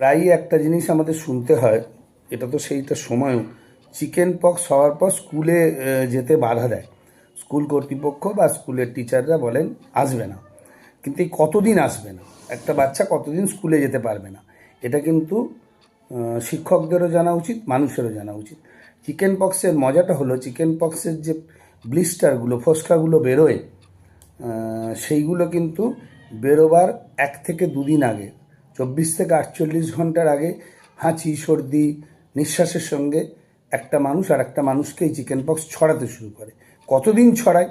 প্রায়ই একটা জিনিস আমাদের শুনতে হয়, এটা তো সেইটা সময়ও, চিকেন পক্স হওয়ার পর স্কুলে যেতে বাধা দেয়। স্কুল কর্তৃপক্ষ বা স্কুলের টিচাররা বলেন, আসবে না। কিন্তু এই কতদিন আসবে না? একটা বাচ্চা কতদিন স্কুলে যেতে পারবে না? এটা কিন্তু শিক্ষকদেরও জানা উচিত, মানুষেরও জানা উচিত। চিকেন পক্সের মজাটা হলো, চিকেন পক্সের যে ব্লিস্টারগুলো, ফোসকাগুলো বেরোয় সেইগুলো কিন্তু বেরোবার এক থেকে দুদিন আগে চব্বিশ থেকে আটচল্লিশ ঘণ্টার আগে হাঁচি, সর্দি, নিঃশ্বাসের সঙ্গে একটা মানুষ আর একটা মানুষকে এই চিকেন পক্স ছড়াতে শুরু করে। কতদিন ছড়ায়?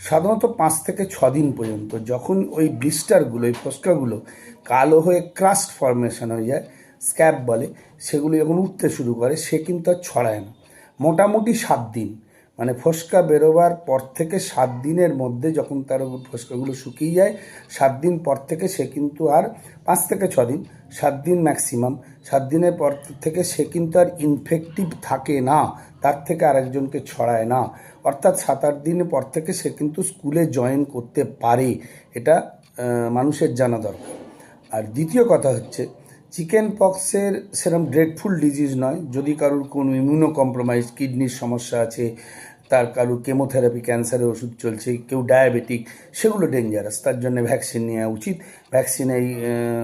সাধারণত পাঁচ থেকে ছ দিন পর্যন্ত। যখন ওই ব্লিস্টারগুলো, ওই ফোসকাগুলো কালো হয়ে ক্রাস্ট ফর্মেশন হয়ে যায়, স্ক্যাব বলে, সেগুলো যখন উঠতে শুরু করে, সে কিন্তু আর ছড়ায় না। মোটামুটি সাত দিন। মানে ফোসকা বেরোবার পর থেকে সাত দিনের মধ্যে যখন তার ফোসকাগুলো শুকিয়ে যায়, সাত দিন পর থেকে সে কিন্তু আর পাঁচ থেকে ছ দিন, সাত দিন ম্যাক্সিমাম সাত দিনের পর থেকে সে কিন্তু আর ইনফেক্টিভ থাকে না, তার থেকে আরেকজনকে ছড়ায় না। অর্থাৎ সাত আট দিনের পর থেকে সে কিন্তু স্কুলে জয়েন করতে পারে, এটা মানুষের জানা দরকার। আর দ্বিতীয় কথা হচ্ছে চিকেন পক্সের সেরকম ড্রেডফুল ডিজিজ নয়। যদি কারোর কোনো ইমিউনো কম্প্রোমাইজ কিডনির সমস্যা আছে, তার কারোর কেমোথেরাপি ক্যান্সারের ওষুধ চলছে, কেউ ডায়াবেটিক সেগুলো ডেঞ্জারাস তার জন্য ভ্যাকসিন নেওয়া উচিত। ভ্যাকসিনে এই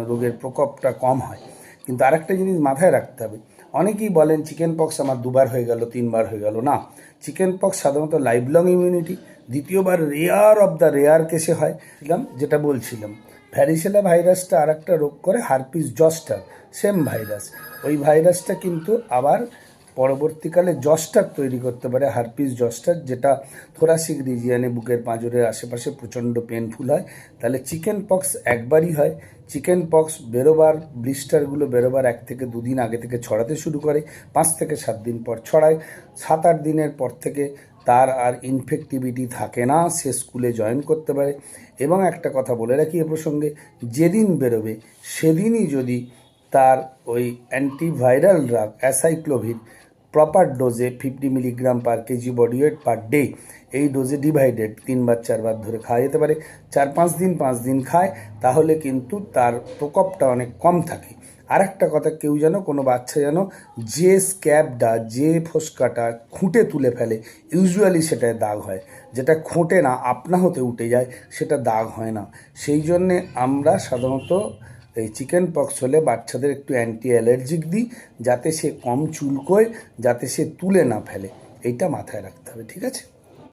রোগের প্রকোপটা কম হয়। কিন্তু আরেকটা জিনিস মাথায় রাখতে হবে। অনেকেই বলেন, চিকেন পক্স আমার দুবার হয়ে গেল, তিনবার হয়ে গেল। না, চিকেন পক্স সাধারণত লাইফ লং ইমিউনিটি দ্বিতীয়বার রেয়ার অফ দ্য রেয়ার কেসে হয়। যেটা বলছিলাম ভ্যারিসেলা ভাইরাসটা আর একটা রোগ করে হারপিস জস্টার, সেম ভাইরাস। ওই ভাইরাসটা কিন্তু আবার পরবর্তীকালে জস্টার তৈরি করতে পারে, হারপিস জস্টার, যেটা থোরাসিক রিজিয়ানে বুকের পাঁজরের আশেপাশে প্রচণ্ড পেনফুল হয়। তাহলে চিকেন পক্স একবারই হয়। চিকেন পক্স বেরোবার, ব্লিস্টারগুলো বেরোবার এক থেকে দুদিন আগে থেকে ছড়াতে শুরু করে, পাঁচ থেকে সাত দিন পর ছড়ায়। সাত আট দিনের পর থেকে তার আর ইনফেক্টিভিটি থাকে না, সে স্কুলে জয়েন করতে পারে। এবং একটা কথা বলে রাখি এ প্রসঙ্গে, যেদিন বেরোবে, সেদিনই যদি তার ওই antiviral drug acyclovir proper ডোজে fifty milligram per kg body weight per day এই ডোজে ডিভাইডেড তিনবার, চারবার ধরে খাওয়া যেতে পারে। চার পাঁচ দিন পাঁচ দিন খায়, তাহলে কিন্তু তার প্রকোপটা অনেক কম থাকে। আর একটা কথা, কেউ যেন, কোনো বাচ্চা যেন যে স্ক্যাবটা, যে ফোসকাটা খুঁটে তুলে ফেলে, ইউজুয়ালি সেটায় দাগ হয়। যেটা খুঁটে না, আপনা হতে উঠে যায়, সেটা দাগ হয় না। সেই জন্যে আমরা সাধারণত এই চিকেন পক্স হলে বাচ্চাদের একটু অ্যান্টি অ্যালার্জিক দিই, যাতে সে কম চুলকোয়, যাতে সে তুলে না ফেলে। এইটা মাথায় রাখতে হবে, ঠিক আছে?